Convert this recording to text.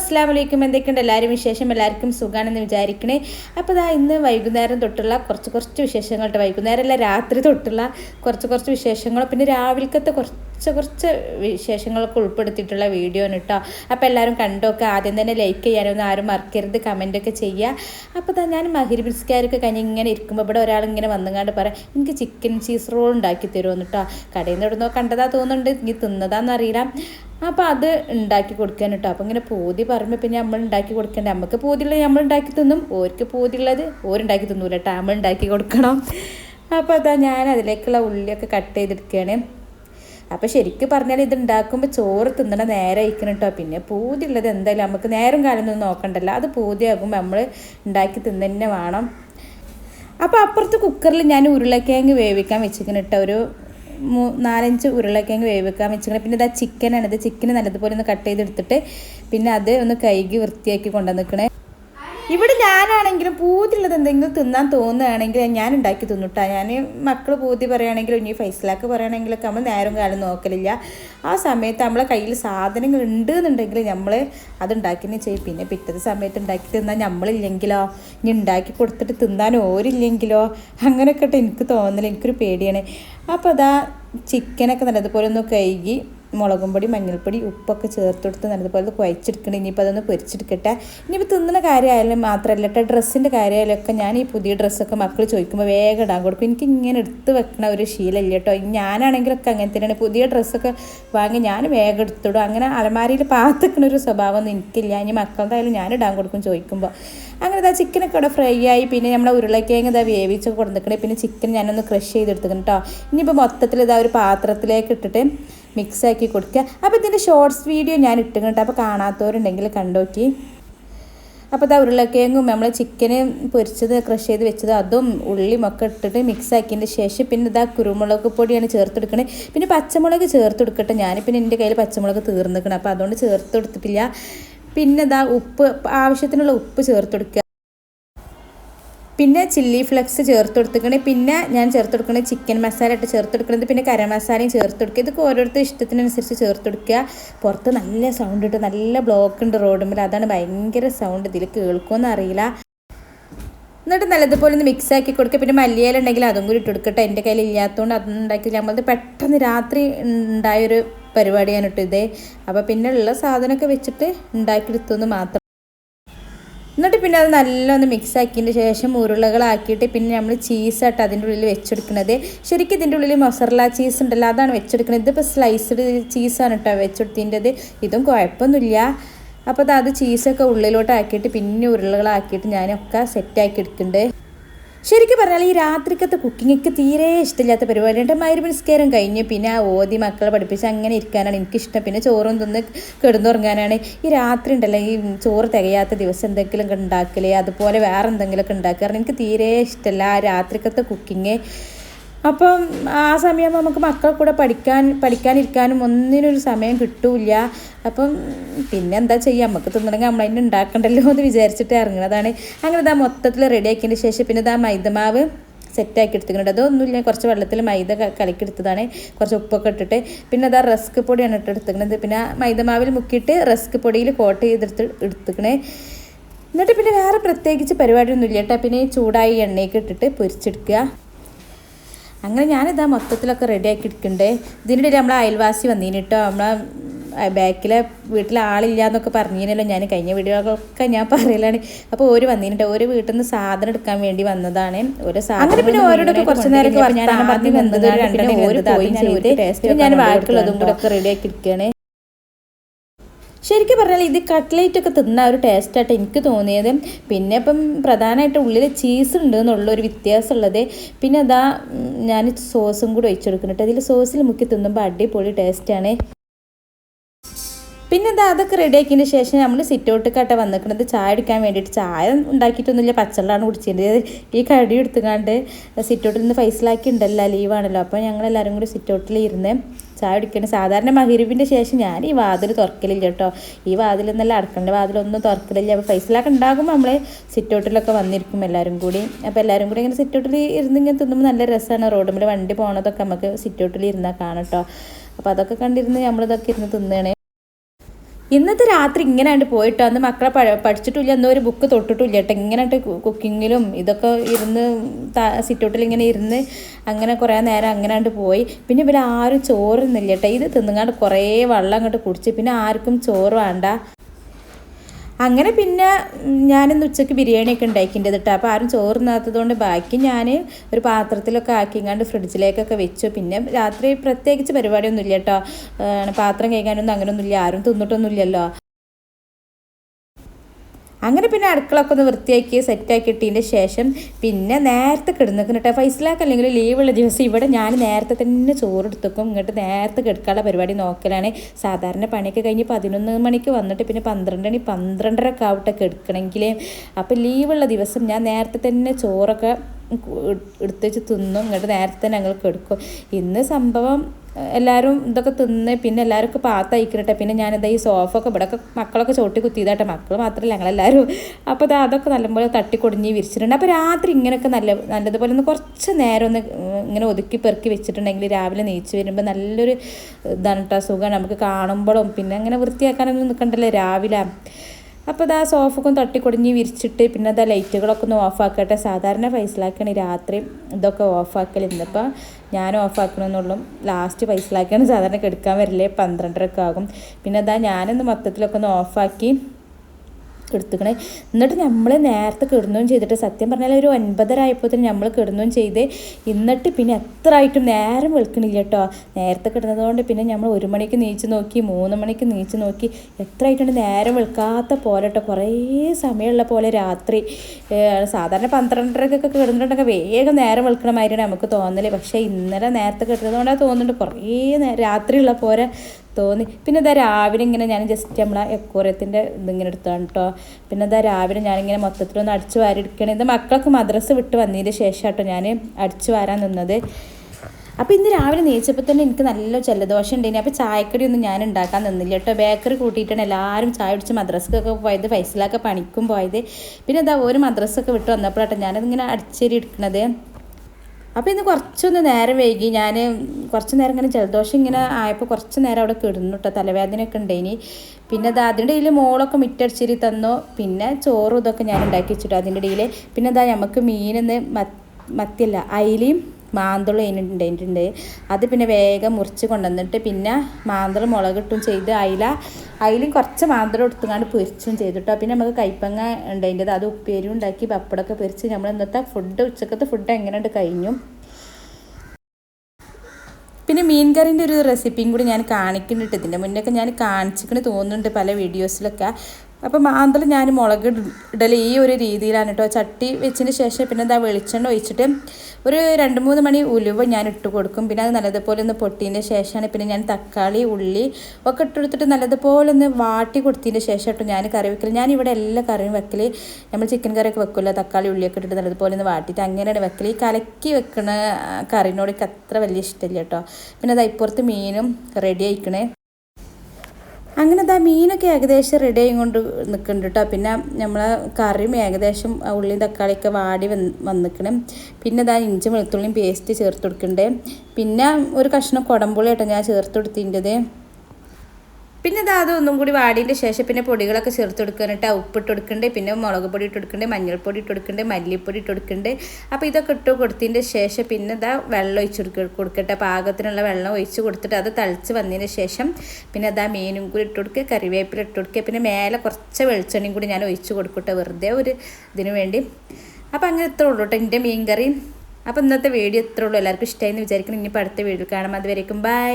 അസ്സാം വലൈക്കും എന്തൊക്കെയുണ്ട്? എല്ലാവരും വിശേഷം? എല്ലാവർക്കും സുഖമാണെന്ന് വിചാരിക്കണേ. അപ്പോൾ ഇതാ ഇന്ന് വൈകുന്നേരം തൊട്ടുള്ള കുറച്ച് കുറച്ച് വിശേഷങ്ങളുണ്ട്. വൈകുന്നേരം അല്ല രാത്രി തൊട്ടുള്ള കുറച്ച് കുറച്ച് വിശേഷങ്ങൾ പിന്നെ രാവിലത്തെ കുറച്ച് കുറച്ച് കുറച്ച് വിശേഷങ്ങളൊക്കെ ഉൾപ്പെടുത്തിയിട്ടുള്ള വീഡിയോ ആണ് കേട്ടോ അപ്പോൾ എല്ലാവരും കണ്ടൊക്കെ. ആദ്യം തന്നെ ലൈക്ക് ചെയ്യാനൊന്നും ആരും മറക്കരുത്. കമന്റൊക്കെ ചെയ്യുക അപ്പോൾ തന്നെ ഞാൻ മഹിരി ബിസ്കാരൊക്കെ കഴിഞ്ഞ് ഇങ്ങനെ ഇരിക്കുമ്പോൾ ഇവിടെ ഒരാൾ ഇങ്ങനെ വന്നങ്ങാണ്ട് പറയാം എനിക്ക് ചിക്കൻ ചീസ് റോൾ ഉണ്ടാക്കി തരുമെന്ന് കേട്ടോ കടയിൽ നിന്ന് ഇവിടുന്നോ കണ്ടതാ തോന്നുന്നുണ്ട്. ഇനി തിന്നതാണെന്നറിയില്ല അപ്പോൾ അത് ഉണ്ടാക്കി കൊടുക്കാൻ കേട്ടോ അപ്പോൾ ഇങ്ങനെ പൂതി പറയുമ്പോൾ പിന്നെ നമ്മൾ ഉണ്ടാക്കി കൊടുക്കേണ്ടത് നമുക്ക് പൂതിയുള്ളത് നമ്മൾ ഉണ്ടാക്കി തിന്നും. ഓർക്ക് പൂതിയുള്ളത് ഓരുണ്ടാക്കി തിന്നൂല കേട്ടോ നമ്മൾ ഉണ്ടാക്കി കൊടുക്കണം. അപ്പോൾ അതാ ഞാൻ അതിലേക്കുള്ള ഉള്ളിയൊക്കെ കട്ട് ചെയ്തെടുക്കുകയാണ് അപ്പോൾ ശരിക്കും പറഞ്ഞാൽ ഇത് ഉണ്ടാക്കുമ്പോൾ ചോറ് തിന്നണ നേരെ അയക്കണം കേട്ടോ പിന്നെ പൂതിയുള്ളത് എന്തായാലും നമുക്ക് നേരം കാലം ഒന്നും നോക്കണ്ടല്ലോ. അത് പൂതിയാകുമ്പോൾ നമ്മൾ ഉണ്ടാക്കി തിന്നന്നെ വേണം. അപ്പോൾ അപ്പുറത്ത് കുക്കറിൽ ഞാൻ ഉരുളക്കിഴങ്ങ് വേവിക്കാൻ വെച്ചിരിക്കണം കേട്ടോ ഒരു മൂ നാലഞ്ച് ഉരുളക്കിഴങ്ങ് വേവിക്കാൻ വെച്ചിരിക്കണം. പിന്നെ ഇതാ ചിക്കനാണ് ഇത് ചിക്കൻ നല്ലതുപോലെ ഒന്ന് കട്ട് ചെയ്തെടുത്തിട്ട് പിന്നെ അത് ഒന്ന് കഴുകി വൃത്തിയാക്കി കൊണ്ടുവന്നിക്കണേ ഇവിടെ ഞാനാണെങ്കിലും പൂതിയുള്ളത് എന്തെങ്കിലും തിന്നാൻ തോന്നുകയാണെങ്കിൽ ഞാൻ ഉണ്ടാക്കി തിന്നുട്ടാ ഞാൻ മക്കൾ പൂതി പറയുകയാണെങ്കിലും ഇനി ഫൈസലാക്ക് പറയുകയാണെങ്കിലൊക്കെ നമ്മൾ നേരം കാലം നോക്കലില്ല. ആ സമയത്ത് നമ്മളെ കയ്യിൽ സാധനങ്ങൾ ഉണ്ട് എന്നുണ്ടെങ്കിൽ നമ്മൾ അത് ഉണ്ടാക്കി ചെയ്യും. പിന്നെ പിറ്റത്തെ സമയത്ത് ഉണ്ടാക്കി തിന്നാൽ നമ്മളില്ലെങ്കിലോ? ഇനി ഉണ്ടാക്കി കൊടുത്തിട്ട് തിന്നാൻ ഓരില്ലെങ്കിലോ? അങ്ങനെയൊക്കെ എനിക്ക് തോന്നൽ എനിക്കൊരു പേടിയാണ്. അപ്പോൾ അതാ ചിക്കനൊക്കെ നല്ലതുപോലെ ഒന്ന് കഴുകി മുളകും പൊടി മഞ്ഞൾപ്പൊടി ഉപ്പൊക്കെ ചേർത്തെടുത്ത് നല്ലതുപോലെ കുഴച്ചെടുക്കണം. ഇനിയിപ്പോൾ അതൊന്ന് പൊരിച്ചെടുക്കട്ടെ. ഇനിയിപ്പോൾ തിന്നുന്ന കാര്യമായാലും മാത്രമല്ല കേട്ടോ ഡ്രസ്സിന്റെ കാര്യമായാലും ഒക്കെ ഞാൻ ഈ പുതിയ ഡ്രസ്സൊക്കെ മക്കൾ ചോദിക്കുമ്പോൾ വേഗം ഇടാൻ കൊടുക്കും. എനിക്ക് ഇങ്ങനെ എടുത്ത് വെക്കണ ഒരു ശീലമില്ല കേട്ടോ. ഞാനാണെങ്കിലൊക്കെ അങ്ങനെ തന്നെയാണ്. പുതിയ ഡ്രസ്സൊക്കെ വാങ്ങി ഞാൻ വേഗം എടുത്തിടും. അങ്ങനെ അലമാരിയിൽ പാത്തിക്കണ ഒരു സ്വഭാവമൊന്നും എനിക്കില്ല. ഇനി മക്കളുടെ ഞാൻ ഇടാൻ കൊടുക്കും ചോദിക്കുമ്പോൾ അങ്ങനെ ഇതാ ചിക്കനൊക്കെ ഇവിടെ ഫ്രൈ ആയി. പിന്നെ നമ്മളെ ഉരുളക്കിഴങ്ങ് ഇതാ വേവിച്ച് കൊടുത്തിക്കണേ പിന്നെ ചിക്കൻ ഞാനൊന്ന് ക്രഷ് ചെയ്തെടുത്തിക്കണം കേട്ടോ ഇനിയിപ്പോൾ മൊത്തത്തിൽ ഇതാ ഒരു പാത്രത്തിലേക്ക് ഇട്ടിട്ട് മിക്സ് ആക്കി കൊടുക്കുക. അപ്പോൾ ഇതിന്റെ ഷോർട്സ് വീഡിയോ ഞാൻ ഇട്ടുകൊണ്ട് അപ്പോൾ കാണാത്തവരുണ്ടെങ്കിൽ കണ്ടോക്കി. അപ്പോൾ ഇതാ ഉരുളക്കിഴങ്ങും നമ്മൾ ചിക്കന് പൊരിച്ചത് ക്രഷ് ചെയ്ത് വെച്ചത് അതും ഉള്ളിയും ഒക്കെ ഇട്ടിട്ട് മിക്സ് ആക്കിയതിന്റെ ശേഷം പിന്നെ ഇതാ കുരുമുളക് പൊടിയാണ് ചേർത്തെടുക്കണേ. പിന്നെ പച്ചമുളക് ചേർത്തെടുക്കട്ടെ. ഞാൻ പിന്നെ എന്റെ കയ്യിൽ പച്ചമുളക് തീർന്നിക്കണം. അപ്പോൾ അതുകൊണ്ട് ചേർത്തെടുത്തിട്ടില്ല. പിന്നെ ഇതാ ഉപ്പ് ആവശ്യത്തിനുള്ള ഉപ്പ് ചേർത്തെടുക്കുക. പിന്നെ ചില്ലി ഫ്ലെക്സ് ചേർത്ത് കൊടുത്തിക്കണേ പിന്നെ ഞാൻ ചേർത്ത് കൊടുക്കണേ ചിക്കൻ മസാല ഇട്ട് ചേർത്ത് കൊടുക്കുന്നത് പിന്നെ കര മസാലയും ചേർത്ത് കൊടുക്കുക ഇതൊക്കെ ഓരോരുത്തർ ഇഷ്ടത്തിനനുസരിച്ച് ചേർത്ത് കൊടുക്കുക പുറത്ത് നല്ല സൗണ്ട് ഇട്ട് നല്ല ബ്ലോക്ക് ഉണ്ട് റോഡുമ്പിൽ അതാണ് ഭയങ്കര സൗണ്ട് ഇതിൽ കേൾക്കുമെന്ന് അറിയില്ല. എന്നിട്ട് നല്ലതുപോലെ ഒന്ന് മിക്സ് ആക്കി കൊടുക്കുക. പിന്നെ മല്ലിയില ഉണ്ടെങ്കിൽ അതും കൂടി ഇട്ട് കൊടുക്കട്ടെ. എന്റെ കയ്യിൽ ഇല്ലാത്തതുകൊണ്ട് അതൊന്നും ഉണ്ടാക്കി നമ്മളത് പെട്ടെന്ന് രാത്രി ഉണ്ടായൊരു പരിപാടിയാണ് ഇട്ടത് അപ്പോൾ പിന്നെ ഉള്ള സാധനമൊക്കെ വെച്ചിട്ട് ഉണ്ടാക്കിയെടുത്തു മാത്രം എന്നിട്ട് പിന്നെ അത് നല്ലൊന്ന് മിക്സ് ആക്കിയതിന് ശേഷം ഉരുളകളാക്കിയിട്ട് പിന്നെ നമ്മൾ ചീസായിട്ട് അതിന്റെ ഉള്ളിൽ വെച്ചെടുക്കുന്നത് ശരിക്കും ഇതിന്റെ ഉള്ളിൽ മൊസറല ചീസ് ഉണ്ടല്ലോ അതാണ് വെച്ചെടുക്കുന്നത് ഇതിപ്പോൾ സ്ലൈസ്ഡ് ചീസാണ് കേട്ടോ വെച്ചെടുത്തിന്റെത്. ഇതും കുഴപ്പമൊന്നുമില്ല. അപ്പോൾ അത് ചീസൊക്കെ ഉള്ളിലോട്ട് ആക്കിയിട്ട് പിന്നെ ഉരുളകളാക്കിയിട്ട് ഞാനൊക്കെ സെറ്റാക്കി എടുക്കുന്നുണ്ട് ശരിക്കും പറഞ്ഞാൽ ഈ രാത്രിക്കത്തെ കുക്കിങ്ങൊക്കെ തീരെ ഇഷ്ടമില്ലാത്ത പരിപാടിയുണ്ട് മൈര് നിസ്കാരം കഴിഞ്ഞ് പിന്നെ ആ ഓതി മക്കളെ പഠിപ്പിച്ച് അങ്ങനെ ഇരിക്കാനാണ് എനിക്കിഷ്ടം. പിന്നെ ചോറും തിന്ന് കിടന്നുറങ്ങാനാണ്. ഈ രാത്രി ഉണ്ടല്ലോ ഈ ചോറ് തികയാത്ത ദിവസം എന്തെങ്കിലും ഉണ്ടാക്കില്ലേ അതുപോലെ വേറെ എന്തെങ്കിലുമൊക്കെ ഉണ്ടാക്കുക. കാരണം എനിക്ക് തീരെ ഇഷ്ടമല്ല ആ രാത്രിക്കത്തെ കുക്കിങ് അപ്പം ആ സമയം നമുക്ക് മക്കളെ കൂടെ പഠിക്കാൻ പഠിക്കാനിരിക്കാനും ഒന്നിനൊരു സമയം കിട്ടൂല അപ്പം പിന്നെ എന്താ ചെയ്യുക നമുക്ക് തിന്നണമെങ്കിൽ നമ്മൾ അതിന് ഉണ്ടാക്കണ്ടല്ലോ എന്ന് വിചാരിച്ചിട്ട് ഇറങ്ങുന്നതാണ് അങ്ങനെ ഇതാ മൊത്തത്തിൽ റെഡി ആക്കിയതിന് ശേഷം പിന്നെ ഇതാ മൈദമാവ് സെറ്റാക്കി എടുത്തിട്ടുണ്ട്. അതൊന്നുമില്ല കുറച്ച് വെള്ളത്തിൽ മൈദ കലക്കി കലക്കിയെടുത്തതാണ് കുറച്ച് ഉപ്പൊക്കെ ഇട്ടിട്ട് പിന്നെ അതാ റസ്ക് പൊടിയാണ് ഇട്ട് എടുത്തിരിക്കുന്നത്. പിന്നെ മൈദമാവിൽ മുക്കിയിട്ട് റസ്ക് പൊടിയിൽ കോട്ട് ചെയ്തെടുത്ത് എടുത്തിക്കണേ. എന്നിട്ട് പിന്നെ വേറെ പ്രത്യേകിച്ച് പരിപാടിയൊന്നുമില്ല കേട്ടോ പിന്നെ ചൂടായി എണ്ണയൊക്കെ ഇട്ടിട്ട് പൊരിച്ചെടുക്കുക. അങ്ങനെ ഞാനിതാ മൊത്തത്തിലൊക്കെ റെഡിയാക്കി എടുക്കണ്ടേ. ഇതിനിടയിൽ നമ്മളെ അയൽവാസി വന്നീന് കേട്ടോ നമ്മളെ ബാക്കിലെ വീട്ടിൽ ആളില്ല എന്നൊക്കെ പറഞ്ഞിരുന്നല്ലോ ഞാൻ കഴിഞ്ഞ വീഡിയോകളൊക്കെ ഞാൻ പറയലാണ്. അപ്പോൾ ഓര് വന്നിട്ട് ഒരു വീട്ടിൽ നിന്ന് സാധനം എടുക്കാൻ വേണ്ടി വന്നതാണ്. ഒരു സാധനം പിന്നെ ഓരോടൊക്കെ കുറച്ച് നേരം പറഞ്ഞാൽ ആദ്യം വന്നത് രണ്ടെണ്ണം ഓര് പോയി ഞാൻ ബാക്കിയുള്ളതും കൂടെ ഒക്കെ റെഡിയാക്കി എടുക്കുകയാണ് ശരിക്കും പറഞ്ഞാൽ ഇത് കട്ട്ലേറ്റ് ഒക്കെ തിന്ന ഒരു ടേസ്റ്റായിട്ട് എനിക്ക് തോന്നിയത്. പിന്നെ ഇപ്പം പ്രധാനമായിട്ട് ഉള്ളിൽ ചീസ് ഉണ്ട് എന്നുള്ള ഒരു വ്യത്യാസമുള്ളത്. പിന്നെ അതാ ഞാൻ സോസും കൂടി ഒഴിച്ചെടുക്കുന്നുണ്ട്. അതിൽ സോസിൽ മുക്കി തിന്നുമ്പോൾ അടിപൊളി ടേസ്റ്റാണ് പിന്നെ എന്താ അതൊക്കെ റെഡിയാക്കിയതിന് ശേഷം നമ്മൾ സിറ്റ് കട്ട വന്നിരിക്കുന്നത് ചായ എടുക്കാൻ വേണ്ടിയിട്ട് ചായ ഉണ്ടാക്കിയിട്ടൊന്നുമില്ല പച്ചവെള്ളമാണ് കുടിച്ചിരുന്നത് ഈ കടി എടുത്തുകൊണ്ട് സിറ്റൗട്ടിൽ നിന്ന് ഫൈസലാക്കി ഉണ്ടല്ലോ ലീവാണല്ലോ അപ്പോൾ ഞങ്ങൾ എല്ലാവരും കൂടി സിറ്റ് ഔട്ടിൽ ഇരുന്ന് ചായ കുടിക്കണം. സാധാരണ മഹിരുവിന്റെ ശേഷം ഞാൻ ഈ വാതിൽ തുറക്കലില്ല കേട്ടോ. ഈ വാതിലൊന്നല്ല അടക്കേണ്ട വാതിലൊന്നും തുറക്കലില്ല. അപ്പോൾ ഫൈസലൊക്കെ ഉണ്ടാകുമ്പോൾ നമ്മൾ സിറ്റ് ഔട്ടിലൊക്കെ വന്നിരിക്കും എല്ലാവരും കൂടി. അപ്പോൾ എല്ലാവരും കൂടി ഇങ്ങനെ സിറ്റ് ഔട്ടിൽ ഇരുന്ന് ഇങ്ങനെ തിന്നുമ്പോൾ നല്ല രസമാണ് റോഡുമ്പിൽ വണ്ടി പോകണതൊക്കെ നമുക്ക് സിറ്റ് ഔട്ടിൽ ഇരുന്നാൽ കാണാം കേട്ടോ. അപ്പോൾ അതൊക്കെ കണ്ടിരുന്ന് നമ്മളിതൊക്കെ ഇരുന്ന് തിന്നുകയാണ് ഇന്നത്തെ രാത്രി ഇങ്ങനെ ആയിട്ട് പോയിട്ട് അന്ന് മക്കളെ പഠിച്ചിട്ടില്ല എന്നോ ഒരു ബുക്ക് തൊട്ടിട്ടില്ല കേട്ടോ. ഇങ്ങനെ കുക്കിങ്ങിലും ഇതൊക്കെ ഇരുന്ന് സിറ്റൗട്ടിൽ ഇങ്ങനെ ഇരുന്ന് അങ്ങനെ കുറേ നേരം അങ്ങനെ ആണ്ട് പോയി. പിന്നെ ഇവർ ആരും ചോറുന്നില്ല കേട്ടോ. ഇത് തിന്നുങ്ങാണ്ട് കുറേ വെള്ളം അങ്ങോട്ട് കുടിച്ച്. പിന്നെ ആർക്കും ചോറ് വേണ്ട. അങ്ങനെ പിന്നെ ഞാനിന്ന് ഉച്ചയ്ക്ക് ബിരിയാണിയൊക്കെ ഉണ്ടാക്കിന്റെ കേട്ടോ. അപ്പോൾ ആരും ചോറിനാത്തതുകൊണ്ട് ബാക്കി ഞാൻ ഒരു പാത്രത്തിലൊക്കെ ആക്കിങ്ങാണ്ട് ഫ്രിഡ്ജിലേക്കൊക്കെ വെച്ചു. പിന്നെ രാത്രി പ്രത്യേകിച്ച് പരിപാടിയൊന്നുമില്ല കേട്ടോ. പാത്രം കഴിക്കാനൊന്നും അങ്ങനെയൊന്നുമില്ല. ആരും തിന്നിട്ടൊന്നുമില്ലല്ലോ. അങ്ങനെ പിന്നെ അടുക്കളൊക്കെ ഒന്ന് വൃത്തിയാക്കി സെറ്റാക്കി ഇട്ടതിന്റെ ശേഷം പിന്നെ നേരത്തെ കിടന്നിട്ട് ഫൈസലാക്ക് അല്ലെങ്കിൽ ലീവുള്ള ദിവസം ഇവിടെ ഞാൻ നേരത്തെ തന്നെ ചോറ് എടുത്തേക്കും. ഇങ്ങോട്ട് നേരത്തെ കിടക്കാനുള്ള പരിപാടി നോക്കലാണ്. സാധാരണ പണിയൊക്കെ കഴിഞ്ഞ് പതിനൊന്ന് മണിക്ക് വന്നിട്ട് പിന്നെ പന്ത്രണ്ട് മണി പന്ത്രണ്ടരൊക്കെ ആവട്ടെ കിടക്കണമെങ്കിൽ അപ്പോൾ ലീവുള്ള ദിവസം ഞാൻ നേരത്തെ തന്നെ ചോറൊക്കെ എടുത്തു വെച്ച് തിന്നും. ഇങ്ങോട്ട് നേരത്തെ തന്നെ ഞങ്ങൾ കിടക്കും. ഇന്ന് സംഭവം എല്ലാവരും ഇതൊക്കെ തിന്ന് പിന്നെ എല്ലാവർക്കും പാത്ത അയക്കട്ടെ പിന്നെ ഞാനിതാ ഈ സോഫ ഒക്കെ ഒക്കെ മക്കളൊക്കെ ചോട്ടി കുത്തിയതാട്ടെ. മക്കൾ മാത്രമല്ല ഞങ്ങളെല്ലാവരും അപ്പോൾ അത് അതൊക്കെ നല്ലപോലെ തട്ടിക്കൊടിഞ്ഞ് വിരിച്ചിട്ടുണ്ട്. അപ്പോൾ രാത്രി ഇങ്ങനെയൊക്കെ നല്ല നല്ലതുപോലെ ഒന്ന് കുറച്ച് നേരം ഒന്ന് ഇങ്ങനെ ഒതുക്കി പെറുക്കി വെച്ചിട്ടുണ്ടെങ്കിൽ രാവിലെ നെയ്ച്ച് വരുമ്പോൾ നല്ലൊരു ഇതാണ് കേട്ടോ സുഖമാണ്. നമുക്ക് കാണുമ്പോഴും പിന്നെ അങ്ങനെ വൃത്തിയാക്കാനൊന്നും നിൽക്കണ്ടല്ലോ രാവിലെ. അപ്പോൾ ഇതാ സോഫൊക്കെ തട്ടിക്കൊടിഞ്ഞ് വിരിച്ചിട്ട് പിന്നെ അതാ ലൈറ്റുകളൊക്കെ ഒന്ന് ഓഫാക്കട്ടെ. സാധാരണ ഫൈസലാക്കണി രാത്രി ഇതൊക്കെ ഓഫാക്കൽ ഇന്നിപ്പോൾ ഞാൻ ഓഫാക്കണമെന്നുള്ളൂ ലാസ്റ്റ് ഫൈസലാക്കിയാണ് സാധാരണ കെടുക്കാൻ വരില്ലേ പന്ത്രണ്ടരൊക്കെ ആകും പിന്നെ അതാ ഞാനൊന്ന് മൊത്തത്തിലൊക്കെ ഒന്ന് ഓഫാക്കി എടുത്തുക്കണേ എന്നിട്ട് നമ്മൾ നേരത്തെ കിടന്നുകയും ചെയ്തിട്ട് സത്യം പറഞ്ഞാൽ ഒരു ഒൻപതരായപ്പോൾ തന്നെ നമ്മൾ കിടന്നുകയും ചെയ്ത് എന്നിട്ട് പിന്നെ എത്ര ആയിട്ടും നേരം വെളുക്കണില്ല കേട്ടോ. നേരത്തെ കിടന്നതുകൊണ്ട് പിന്നെ നമ്മൾ ഒരു മണിക്ക് നീച്ച് നോക്കി മൂന്ന് മണിക്ക് നീച്ച് നോക്കി എത്ര ആയിട്ടുണ്ട് നേരം വെളുക്കാത്ത പോലെ കേട്ടോ. കുറേ സമയമുള്ള പോലെ രാത്രി സാധാരണ പന്ത്രണ്ടരക്കൊക്കെ കിടന്നിട്ടുണ്ടെങ്കിൽ വേഗം നേരം വെളുക്കണമായിരുന്നു നമുക്ക് തോന്നൽ. പക്ഷേ ഇന്നലെ നേരത്തെ കിടന്നതുകൊണ്ടാണ് തോന്നുന്നുണ്ട്. കുറേ രാത്രിയുള്ള പോലെ തോന്നി. പിന്നെ ഇതാ രാവിലെ ഇങ്ങനെ ഞാൻ ജസ്റ്റ് നമ്മളെ എക്കോറിയത്തിന്റെ ഇതിങ്ങനെ എടുത്താണ് കേട്ടോ പിന്നെ ഇതാ രാവിലെ ഞാനിങ്ങനെ മൊത്തത്തിലൊന്ന് അടിച്ചു വാരി എടുക്കണേ ഇത് മക്കളൊക്കെ മദ്രസ് വിട്ട് വന്നതിന് ശേഷം കേട്ടോ ഞാൻ അടിച്ചു വാരാൻ നിന്നത്. അപ്പോൾ ഇന്ന് രാവിലെ നീച്ചപ്പോൾ തന്നെ എനിക്ക് നല്ല ജലദോഷം ഉണ്ടായിരുന്നു അപ്പോൾ ചായക്കടി ഒന്നും ഞാൻ ഉണ്ടാക്കാൻ നിന്നില്ല കേട്ടോ ബേക്കറി കൂട്ടിയിട്ടാണ് എല്ലാവരും ചായ കുടിച്ച് മദ്രസക്കൊക്കെ പോയത് ഫൈസലൊക്കെ പണിക്കും പോയത്. പിന്നെ എന്താ ഒരു മദ്രസൊക്കെ വിട്ട് വന്നപ്പോഴാട്ടോ ഞാനതിങ്ങനെ അടിച്ചേരി എടുക്കണത്. അപ്പോൾ ഇന്ന് കുറച്ചൊന്ന് നേരം വൈകി. ഞാൻ കുറച്ച് നേരം ഇങ്ങനെ ജലദോഷം ഇങ്ങനെ ആയപ്പോൾ കുറച്ച് നേരം അവിടെ കിടന്നു കേട്ടോ തലവേദനയൊക്കെ ഉണ്ടായിനി പിന്നെ അത് അതിന്റെ ഇടയിൽ മോളൊക്കെ മിറ്റടിച്ചിരി തന്നു. പിന്നെ ചോറും ഇതൊക്കെ ഞാൻ ഉണ്ടാക്കി വെച്ചിട്ടു. അതിന്റെ ഇടയിൽ പിന്നെ എന്താ നമുക്ക് മീനെന്ന് മത്തിയല്ല അയിലയും മാന്തളം അതിനുണ്ടായിട്ടുണ്ട് അത് പിന്നെ വേഗം മുറിച്ച് കൊണ്ടുവന്നിട്ട് പിന്നെ മാന്തൾ മുളകിട്ടും ചെയ്ത് അയില അതിലും കുറച്ച് മാന്തളം എടുത്തുകൊണ്ട് പൊരിച്ചും ചെയ്തിട്ടോ. പിന്നെ നമുക്ക് കൈപ്പങ്ങ ഉണ്ടായിന്റെ അത് ഉപ്പേരി ഉണ്ടാക്കി പപ്പടമൊക്കെ പൊരിച്ച് നമ്മൾ ഇന്നത്തെ ഫുഡ് ഉച്ചക്കത്തെ ഫുഡ് എങ്ങനെയുണ്ട് കഴിഞ്ഞു. പിന്നെ മീൻ കറിന്റെ ഒരു റെസിപ്പിയും കൂടി ഞാൻ കാണിക്കുന്നുണ്ട് ഇതിന്റെ മുന്നൊക്കെ ഞാൻ കാണിച്ചിക്കണ് തോന്നുന്നുണ്ട് പല വീഡിയോസിലൊക്കെ അപ്പോൾ മാന്തൽ ഞാൻ മുളക് ഇടൽ ഈ ഒരു രീതിയിലാണ് കേട്ടോ ചട്ടി വെച്ചതിന് ശേഷം പിന്നെ എന്താ വെളിച്ചെണ്ണ ഒഴിച്ചിട്ട് ഒരു രണ്ട് മൂന്ന് മണി ഉലുവ ഞാൻ ഇട്ട് കൊടുക്കും. പിന്നെ അത് നല്ലതുപോലെ ഒന്ന് പൊട്ടിയതിന് ശേഷമാണ് പിന്നെ ഞാൻ തക്കാളി ഉള്ളി ഒക്കെ ഇട്ട് ഇട്ടെടുത്തിട്ട് നല്ലതുപോലെ ഒന്ന് വാട്ടി കൊടുത്തതിന്റെ ശേഷം കേട്ടോ ഞാൻ കറി വെക്കൽ ഞാൻ ഇവിടെ എല്ലാ കറിയും വെക്കൽ നമ്മൾ ചിക്കൻ കറിയൊക്കെ വെക്കില്ല തക്കാളി ഉള്ളിയൊക്കെ ഇട്ടിട്ട് നല്ലതുപോലെ ഒന്ന് വാട്ടിയിട്ട് അങ്ങനെയാണ് വെക്കൽ ഈ കലക്കി വെക്കണ കറിനോടൊക്കെ അത്ര വലിയ ഇഷ്ടമില്ല കേട്ടോ പിന്നെ അത് ഇപ്പുറത്ത് മീനും റെഡി ആയിക്കണേ. അങ്ങനെ ഇതാ മീനൊക്കെ ഏകദേശം റെഡി ആയി കൊണ്ട് നിൽക്കുന്നുണ്ട് കേട്ടോ പിന്നെ നമ്മൾ കറിയും ഏകദേശം ഉള്ളിയും തക്കാളിയൊക്കെ വാടി വന്ന് വന്നിക്കണം. പിന്നെ ഇതാ ഇഞ്ചി വെളുത്തുള്ളിയും പേസ്റ്റ് ചേർത്ത് കൊടുക്കണ്ടേ. പിന്നെ ഒരു കഷ്ണം കുടമ്പുളി കേട്ടോ ഞാൻ ചേർത്ത് കൊടുത്തിന്റെത്. പിന്നെ ഇതാ അതൊന്നും കൂടി വാടിയതിന്റെ ശേഷം പിന്നെ പൊടികളൊക്കെ ചേർത്ത് കൊടുക്കാനിട്ട് ഉപ്പിട്ട് കൊടുക്കണ്ടേ പിന്നെ മുളക് പൊടി ഇട്ട് കൊടുക്കണ്ടേ മഞ്ഞൾപ്പൊടി ഇട്ട് കൊടുക്കണ്ടേ മല്ലിപ്പൊടി ഇട്ട് കൊടുക്കണ്ടേ. അപ്പോൾ ഇതൊക്കെ ഇട്ട് കൊടുത്തതിന്റെ ശേഷം പിന്നെ ഇതാ വെള്ളം ഒഴിച്ച് കൊടുക്ക കൊടുക്കട്ടെ. പാകത്തിനുള്ള വെള്ളം ഒഴിച്ച് കൊടുത്തിട്ട് അത് തളിച്ച് വന്നതിന് ശേഷം പിന്നെ അതാ മീനും കൂടി ഇട്ട് കൊടുക്കുക കറിവേപ്പില ഇട്ട് കൊടുക്കുക. പിന്നെ മേലെ കുറച്ച് വെളിച്ചെണ്ണയും കൂടി ഞാൻ ഒഴിച്ച് കൊടുക്കട്ടെ വെറുതെ ഒരു ഇതിന് വേണ്ടി. അപ്പോൾ അങ്ങനെ ഇത്ര ഉള്ളൂ കേട്ടോ എന്റെ മീൻ കറി അപ്പോൾ ഇന്നത്തെ വീഡിയോ ഇത്ര ഉള്ളൂ. എല്ലാവർക്കും ഇഷ്ടമായി എന്ന് വിചാരിക്കണം ഇനിയിപ്പോൾ അടുത്ത വീഡിയോ കാണാം. അതുവരേക്കും ബൈ.